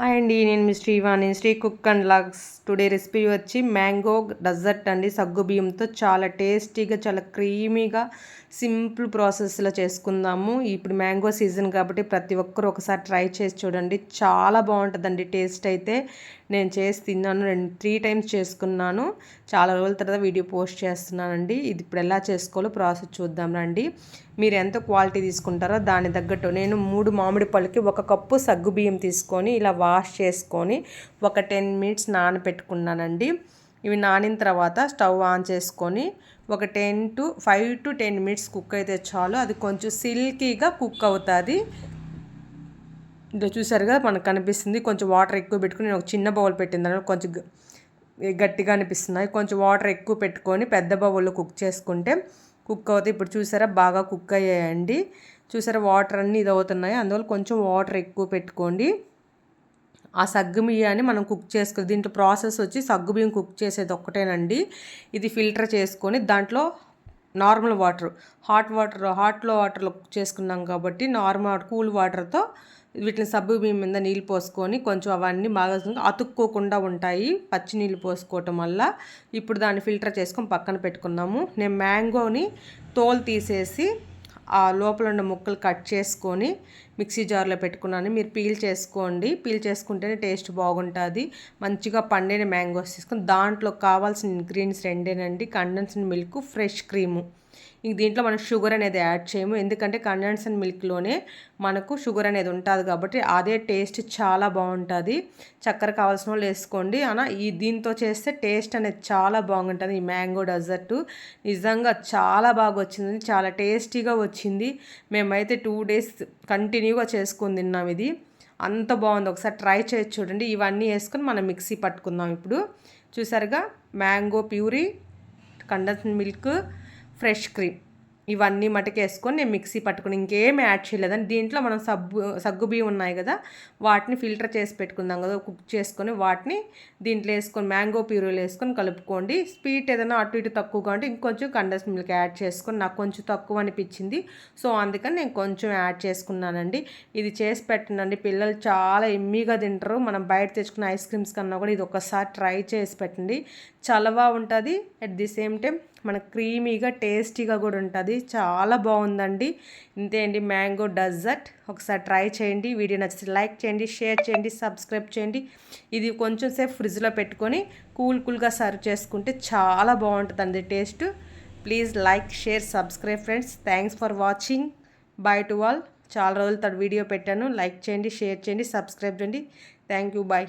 Hi అండి నేను మీ Srivani Sri cook and logs today recipe వచ్చి మ్యాంగో డజర్ట్ అండి. సగ్గు బియ్యంతో చాలా టేస్టీగా చాలా క్రీమీగా సింపుల్ ప్రాసెస్లో చేసుకుందాము. ఇప్పుడు మ్యాంగో సీజన్ కాబట్టి ప్రతి ఒక్కరు ఒకసారి ట్రై చేసి చూడండి. చాలా బాగుంటుందండి టేస్ట్ అయితే. నేను చేసి తిన్నాను రెండు త్రీ టైమ్స్ చేసుకున్నాను. చాలా రోజుల తర్వాత వీడియో పోస్ట్ చేస్తున్నానండి. ఇది ఇప్పుడు ఎలా చేసుకోవాలో ప్రాసెస్ చూద్దాం రండి. మీరు ఎంత క్వాలిటీ తీసుకుంటారో దాని తగ్గట్టు. నేను మూడు మామిడి పళ్ళకి ఒక కప్పు సగ్గు బియ్యం తీసుకొని ఇలా వాష్ చేసుకొని ఒక టెన్ మినిట్స్ నానబెట్టుకున్నానండి. ఇవి నానిన తర్వాత స్టవ్ ఆన్ చేసుకొని ఒక ten to five to ten minutes cook అయితే చాలు. అది కొంచెం సిల్కీగా కుక్ అవుతుంది. ఇంకా చూసారుగా మనకు కనిపిస్తుంది. కొంచెం వాటర్ ఎక్కువ పెట్టుకుని నేను ఒక చిన్న బౌల్ పెట్టిందని కొంచెం గట్టిగా అనిపిస్తున్నాయి కొంచెం వాటర్ ఎక్కువ పెట్టుకొని పెద్ద బౌల్లో కుక్ చేసుకుంటే కుక్ అవుతాయి. ఇప్పుడు చూసారా బాగా కుక్ అయ్యాయండి. చూసారా వాటర్ అన్నీ ఇది అవుతున్నాయి అందువల్ల కొంచెం వాటర్ ఎక్కువ పెట్టుకోండి. ఆ సగ్గు బియ్యాన్ని మనం కుక్ చేసుకో దీంట్లో ప్రాసెస్ వచ్చి సగ్గు బియ్యం కుక్ చేసేది ఒక్కటేనండి. ఇది ఫిల్టర్ చేసుకొని దాంట్లో నార్మల్ వాటర్ హాట్ వాటర్ హాట్లో వాటర్లో కుక్ చేసుకున్నాం కాబట్టి నార్మల్ కూల్ వాటర్తో వీటిని సబ్బు బియ్యం మీద నీళ్ళు పోసుకొని కొంచెం అవన్నీ బాగా అతుక్కోకుండా ఉంటాయి పచ్చి నీళ్ళు పోసుకోవటం వల్ల. ఇప్పుడు దాన్ని ఫిల్టర్ చేసుకొని పక్కన పెట్టుకున్నాము. నేను మ్యాంగోని తోలు తీసేసి ఆ లోపల ఉన్న ముక్కలు కట్ చేసుకొని మిక్సీ జార్లో పెట్టుకున్నాను. మీరు పీల్ చేసుకోండి. పీల్ చేసుకుంటేనే టేస్ట్ బాగుంటుంది. మంచిగా పండిన మ్యాంగోస్ తీసుకుని దాంట్లో కావాల్సిన ingredients రెండేనండి. Condensed milk fresh cream. ఇంక దీంట్లో మనం షుగర్ అనేది యాడ్ చేయము. ఎందుకంటే కండెన్సన్ మిల్క్లోనే మనకు షుగర్ అనేది ఉంటుంది కాబట్టి అదే టేస్ట్ చాలా బాగుంటుంది. చక్కెర కావాల్సిన వాళ్ళు వేసుకోండి. అలా ఈ దీంతో చేస్తే టేస్ట్ అనేది చాలా బాగుంటుంది. ఈ మ్యాంగో డెజర్ట్ నిజంగా చాలా బాగా వచ్చింది చాలా టేస్టీగా వచ్చింది. మేమైతే టూ డేస్ కంటిన్యూగా చేసుకుని తిన్నాం ఇది. అంత బాగుంది. ఒకసారి ట్రై చేసి చూడండి. ఇవన్నీ వేసుకొని మనం మిక్సీ పట్టుకుందాం ఇప్పుడు. చూసారుగా? Mango puree condensed milk fresh cream. ఇవన్నీ మటుకు వేసుకొని నేను మిక్సీ పట్టుకుని ఇంకేం యాడ్ చేయలేదని దీంట్లో మనం సబ్బు సగ్గు బియ్యం ఉన్నాయి కదా వాటిని ఫిల్టర్ చేసి పెట్టుకుందాం కదా కుక్ చేసుకొని వాటిని దీంట్లో వేసుకొని మ్యాంగో ప్యూరీలు వేసుకొని కలుపుకోండి. స్వీట్ ఏదైనా అటు ఇటు తక్కువగా ఉంటే ఇంకొంచెం కండస్ మిల్క్ యాడ్ చేసుకొని నాకు కొంచెం తక్కువ అనిపించింది. సో అందుకని నేను కొంచెం యాడ్ చేసుకున్నానండి. ఇది చేసి పెట్టండి పిల్లలు చాలా ఎమ్మీగా తింటారు. మనం బయట తెచ్చుకున్న ఐస్ క్రీమ్స్ కన్నా కూడా ఇది ఒకసారి ట్రై చేసి పెట్టండి. చలవా ఉంటుంది. అట్ ది సేమ్ టైం మనకు క్రీమీగా టేస్టీగా కూడా ఉంటుంది. చాలా బాగుందండి. ఇంతే అండి మ్యాంగో డజర్ట్. ఒకసారి ట్రై చేయండి. వీడియో నచ్చితే లైక్ చేయండి షేర్ చేయండి సబ్స్క్రైబ్ చేయండి. ఇది కొంచెం సేపు ఫ్రిడ్జ్లో పెట్టుకొని కూల్ కూల్గా సర్వ్ చేసుకుంటే చాలా బాగుంటుందండి taste. Please like share subscribe friends. Thanks for watching. Bye to all. చాలా రోజులు తర్వాత వీడియో పెట్టాను. లైక్ చేయండి షేర్ చేయండి సబ్స్క్రైబ్ చేయండి. Thank you. బాయ్